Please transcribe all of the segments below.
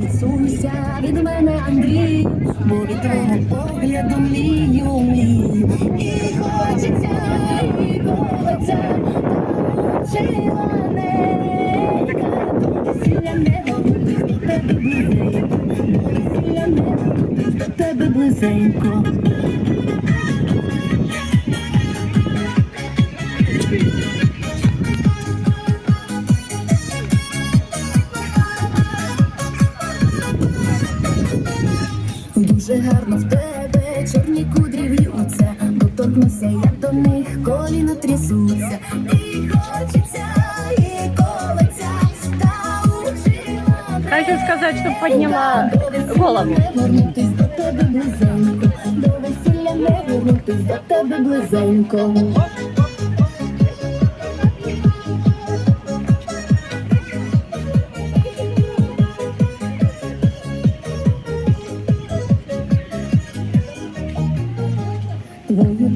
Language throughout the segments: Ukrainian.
відсунься від мене, Андрій, бо від твого погляду млію, млію. І хочеться, і колеться, вчила ненька, весілля не готуйтесь до тебе близенько, весілля не до тебе близенько. Дуже гарно в тебе чорні кудрі в'ються, доторкнуся я до них, коліна трясуться. І хочеться, і колеться, та учила Хочу сказать, чтобы подняла голову. вернутись до тебе близенько, до весілля не вернутись до тебе близенько. Твої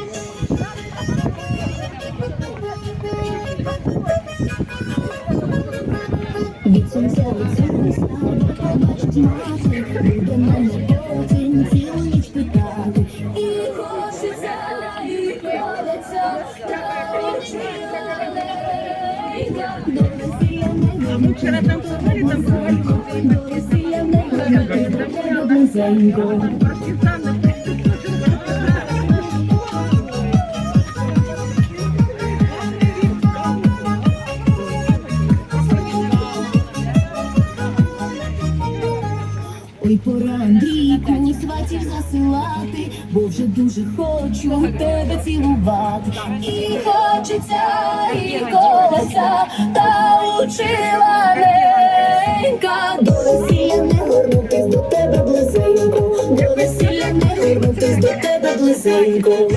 вчора там до весілля не до тебе Ой, пора Андрійку сватів засилати, бо вже дуже хочу тебе цілувати. І хочеться, і коса, та учила ненька. До весілля не горнутись до тебе близенько, до весілля не горнутись до тебе близенько.